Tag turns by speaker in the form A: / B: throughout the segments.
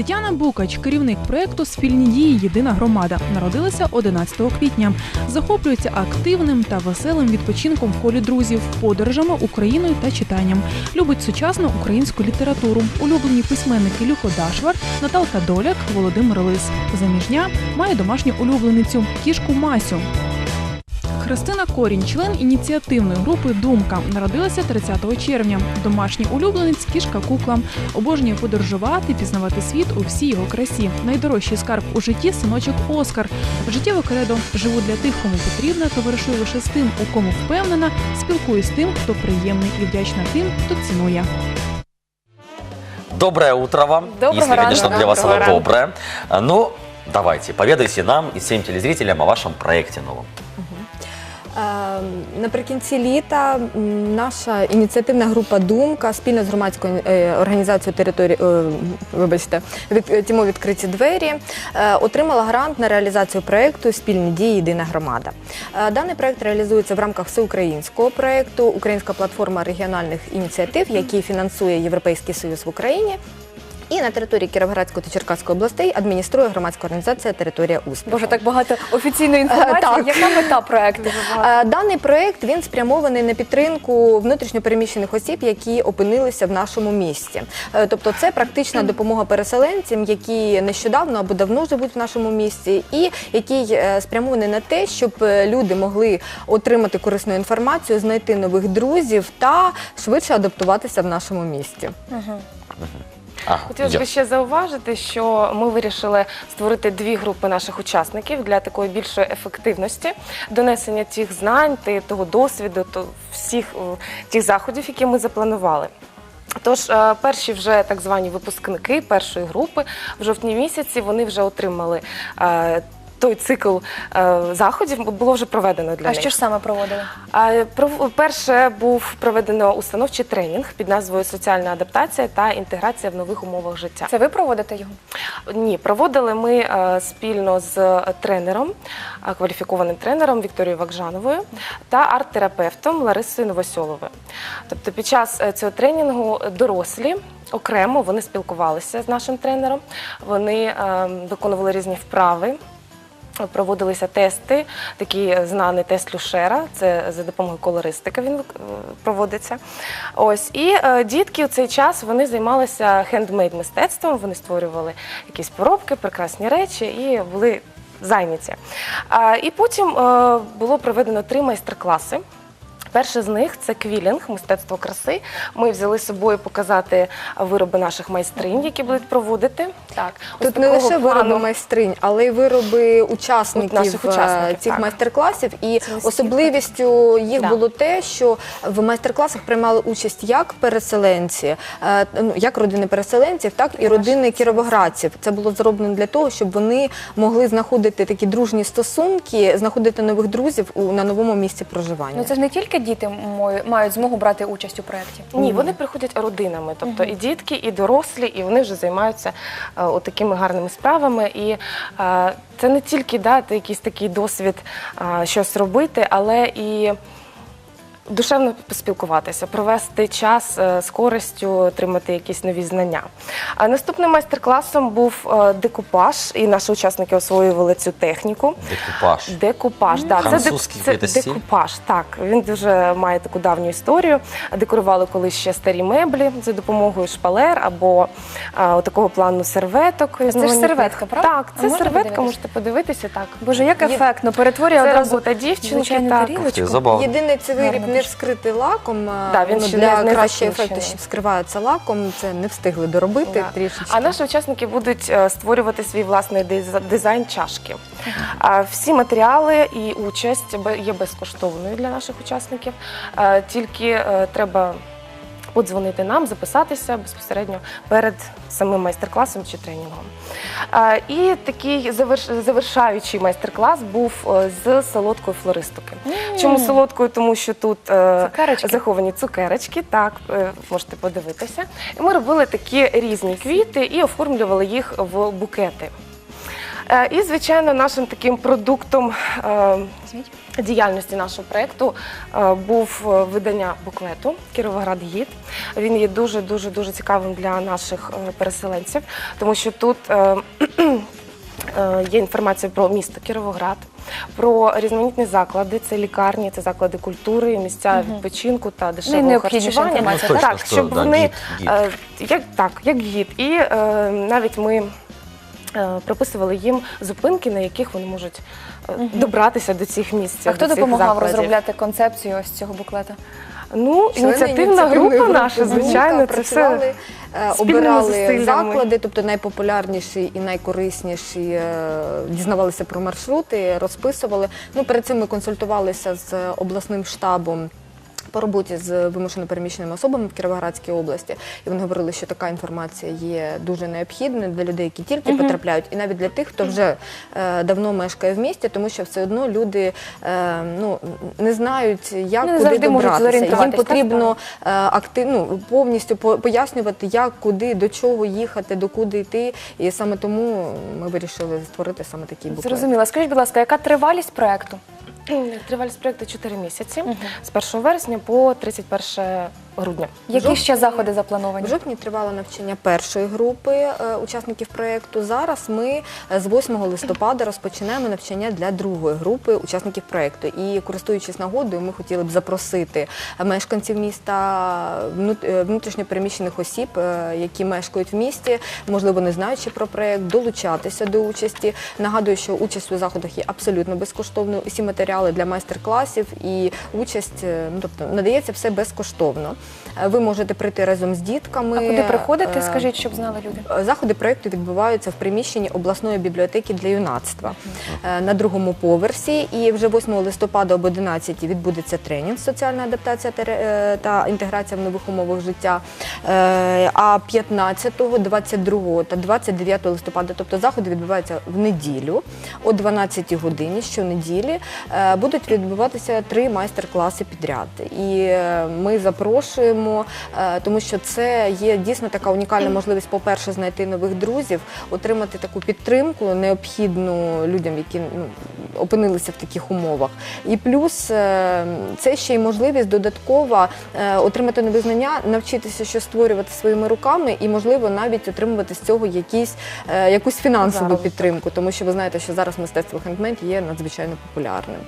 A: Тетяна Букач, керівник проєкту Спільні дії Єдина громада, народилася 11 квітня. Захоплюється активним та веселим відпочинком в колі друзів, подорожами Україною та читанням. Любить сучасну українську літературу. Улюблені письменники Люко Дашвар, Наталка Доляк, Володимир Лис. Заміжня має домашню улюбленицю кішку Масю. Христина Корінь, член ініціативної групи Думка, народилася 30 червня. Домашній улюбленець кішка кукла. Обожнює подорожувати, пізнавати світ у всій його красі. Найдорожчий скарб у житті синочок Оскар. Життєве кредо живу для тих, кому потрібно, товаришую лише з тим, у кому впевнена, спілкуюсь з тим, хто приємний, і вдячна тим, хто цінує.
B: Доброе утро вам.
C: Доброго
B: Если, конечно, для вас
C: Доброго
B: оно доброе. Ну, давайте, поведайте нам и всем телезрителям о вашем проекте новом.
C: Е, Наприкінці літа наша ініціативна група Думка спільно з громадською е, організацією території, е, вибачте, від е, відкриті двері отримала грант на реалізацію проекту Спільні дії Єдина громада. Даний проект реалізується в рамках всеукраїнського проекту Українська платформа регіональних ініціатив, який фінансує Європейський Союз в Україні. І на території Кіровоградської та Черкаської областей адмініструє громадська організація Територія успіху.
D: Боже, так багато офіційної інформації.
C: так.
D: Яка мета проекту?
C: Е, Даний проект він спрямований на підтримку внутрішньопереміщених осіб, які опинилися в нашому місті. Е, Тобто, це практична допомога переселенцям, які нещодавно або давно живуть в нашому місті, і який е, спрямований на те, щоб е, люди могли отримати корисну інформацію, знайти нових друзів та швидше адаптуватися в нашому місті.
E: Хотілося б ще зауважити, що ми вирішили створити дві групи наших учасників для такої більшої ефективності, донесення тих знань, того досвіду, то всіх тих заходів, які ми запланували. Тож е, перші вже так звані випускники першої групи в жовтні місяці вони вже отримали е, той цикл е, заходів, було вже проведено для
D: А
E: них.
D: що ж саме проводили?
E: А, пров- Перше був проведено установчий тренінг під назвою Соціальна адаптація та інтеграція в нових умовах життя.
D: Це ви проводите його?
E: Ні, проводили ми е, спільно з е, тренером, е, кваліфікованим тренером Вікторією Вакжановою та арт-терапевтом Ларисою Новосьоловою. Тобто під час е, цього тренінгу дорослі. Окремо вони спілкувалися з нашим тренером, вони е, виконували різні вправи, Проводилися тести, такий знаний тест Люшера, це за допомогою колористики він е, проводиться. Ось і е, дітки у цей час вони займалися хендмейд мистецтвом, вони створювали якісь поробки, прекрасні речі і були зайняті. І потім е, було проведено три майстер-класи. Перший з них це квілінг, мистецтво краси. Ми взяли з собою показати вироби наших майстринь, які будуть проводити. Так, ось
C: Тут не лише вироби
E: плану.
C: майстринь, але й вироби учасників,
E: Наших учасників,
C: е, цих майстер-класів. І особливістю їх
E: Да.
C: було те, що в майстер-класах приймали участь як переселенці, е, ну як родини переселенців, так і родини кіровоградців. Це було зроблено для того, щоб вони могли знаходити такі дружні стосунки, знаходити нових друзів у на новому місці проживання.
D: Ну це ж не тільки діти мають змогу брати участь у проєкті.
E: Ні, вони приходять родинами, тобто і дітки, і дорослі, і вони вже займаються е, такими гарними справами. І е, це не тільки дати якийсь такий досвід е, щось робити, але і душевно поспілкуватися, провести час е, з користю, отримати якісь нові знання. А наступним майстер-класом був е, декупаж, і наші учасники освоювали цю техніку.
B: Декупаж.
E: Декупаж, да, це,
B: Французький
E: це декупаж. Так, він дуже має таку давню історію. Декорували колись ще старі меблі за допомогою шпалер або а, такого плану серветок.
D: Це ж серветка, правда?
E: Так,
D: А
E: це
D: можна
E: серветка,
D: подивитися?
E: можете подивитися так.
D: Боже, як ефектно, перетворює
E: Це
D: одразу
E: робота дівчинки,
D: звичайну
E: так.
D: Тарілочку.
B: забавно.
C: Єдине, це виріб
D: Гарно
C: не
D: дуже.
C: вскритий лаком.
E: Да, він ще
C: для
E: не- не
C: кращого
E: закінчений.
C: ефекту, що вскривається лаком. Це не встигли доробити
E: Да.
C: трішечки.
E: А наші учасники будуть е, створювати свій власний диз- дизайн чашки. А Всі матеріали і участь бе- є безкоштовною для наших учасників. Е, Тільки е, треба подзвонити нам, записатися безпосередньо перед самим майстер-класом чи тренінгом. І такий завершаючий майстер-клас був е, з солодкої флористики. Чому солодкою? Тому що тут е,
D: Цукерочки?
E: заховані цукерочки, так е, можете подивитися. І ми робили такі різні квіти і оформлювали їх в букети. І, звичайно, нашим таким продуктом,
D: Назвіть.
E: діяльності нашого проєкту е, був е, видання буклету Кіровоград Гід. Він є дуже дуже дуже цікавим для наших е, переселенців, тому що тут е, е, є інформація про місто Кіровоград, про різноманітні заклади, це лікарні, це заклади культури, місця відпочинку та дешевого
D: необхідніша
E: харчування.
D: інформація,
B: Ну, точно,
E: так,
B: що,
E: щоб
B: да,
E: вони
B: гід, гід.
E: е, як так, як гід, і е, навіть ми. Е, Прописували їм зупинки, на яких вони можуть е, добратися до цих місць.
D: А хто
E: до цих
D: допомагав
E: закладів.
D: розробляти концепцію ось цього буклета?
E: Ну,
C: Члени
E: ініціативна
C: ініціативної
E: група
C: групи
E: наша, звичайно, це все.
C: працювали, е,
E: спільними
C: обирали
E: зусиллями.
C: заклади, тобто найпопулярніші і найкорисніші, е, дізнавалися про маршрути, розписували. Ну, перед цим ми консультувалися з обласним штабом. По роботі з вимушено переміщеними особами в Кіровоградській області, і вони говорили, що така інформація є дуже необхідною для людей, які тільки потрапляють, і навіть для тих, хто вже е, давно мешкає в місті, тому що все одно люди е, ну не знають, як
D: Ну, не
C: куди
D: завжди можуть
C: добратися. Їм
D: зорієнтуватись,
C: потрібно е, активно повністю по- пояснювати, як куди, до чого їхати, до куди йти. І саме тому ми вирішили створити саме такий буклет.
D: Зрозуміло. Скажіть, будь ласка, яка тривалість проекту?
E: Тривалість проєкту 4 місяці. З 1 вересня по 31 грудня.
D: Які
C: Жовт-
D: ще заходи заплановані?
C: В жовтні тривало навчання першої групи е, учасників проєкту. Зараз ми е, з 8 листопада розпочинаємо навчання для другої групи учасників проєкту. І користуючись нагодою, ми хотіли б запросити мешканців міста, е, внутрішньопереміщених осіб, е, які мешкають в місті, можливо, не знаючи про проєкт, долучатися до участі. Нагадую, що участь у заходах є абсолютно безкоштовною. Усі матеріали для майстер-класів і участь, ну тобто надається все безкоштовно. Е, Ви можете прийти разом з дітками.
D: А куди приходити,
C: Е,
D: скажіть, щоб знали люди?
C: Заходи проєкту відбуваються в приміщенні обласної бібліотеки для юнацтва е, на другому поверсі. І вже 8 листопада об 11 відбудеться тренінг соціальна адаптація та е, інтеграція в нових умовах життя. Е, А 15, 22 та 29 листопада, тобто заходи відбуваються в неділю о 12 годині щонеділі. е, Будуть відбуватися три майстер-класи підряд. І е, ми запрошуємо, е, тому що це є дійсно така унікальна можливість, по-перше, знайти нових друзів, отримати таку підтримку необхідну людям, які ну, опинилися в таких умовах. І плюс е, це ще й можливість додаткова е, отримати нові знання, навчитися щось створювати своїми руками і, можливо, навіть отримувати з цього якісь, якусь фінансову
E: Заробіток.
C: підтримку, тому що ви знаєте, що зараз мистецтво хендмейд є надзвичайно популярним.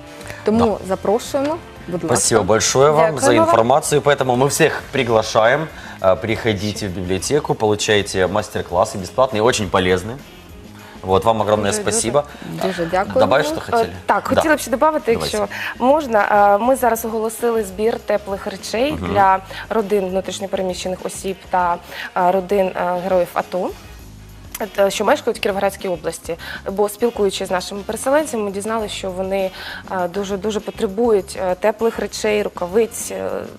C: Тому запрошуємо, будь ласка.
B: Спасибо большое вам
D: Дякуємо
B: за
D: вам.
B: информацию. Поэтому мы всех приглашаем. Э, Приходите в библиотеку, получайте мастер-классы бесплатные, очень полезные. Вот, вам огромное
E: Дуже,
B: спасибо.
C: Дуже дякую.
B: Добавить, что
E: Е,
B: хотели?
E: Так,
B: Да.
E: хотіла б ще додати,
B: Давайте.
E: якщо можна. Е, Ми зараз оголосили збір теплих речей для родин внутрішньопереміщених осіб та е, родин е, героїв АТО. е, Що мешкають в Кіровоградській області, бо спілкуючись з нашими переселенцями, ми дізналися, що вони е, дуже дуже потребують е, теплих речей, рукавиць,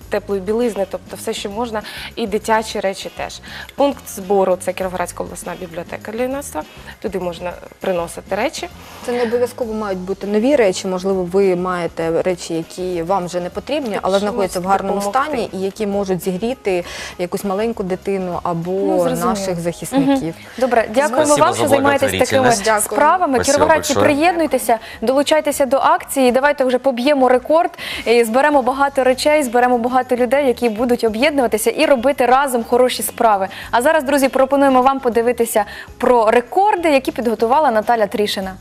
E: теплої білизни, тобто все, що можна, і дитячі речі теж. Пункт збору це Кіровоградська обласна бібліотека для юнацтва. Туди можна приносити речі.
C: Це не обов'язково мають бути нові речі. Можливо, ви маєте речі, які вам вже не потрібні, але знаходяться в гарному
E: допомогти.
C: стані і які можуть зігріти якусь маленьку дитину або
D: Ну,
C: наших захисників.
D: Добре, дякуємо
B: Спасибо
D: вам, що займаєтесь такими.
C: Дякую.
D: справами.
B: Спасибо
D: Кіровоградці,
B: большое.
D: приєднуйтеся, долучайтеся до акції. Давайте вже поб'ємо рекорд і зберемо багато речей, зберемо багато людей, які будуть об'єднуватися і робити разом хороші справи. А зараз, друзі, пропонуємо вам подивитися про рекорди, які підготувала Наталя Трішина.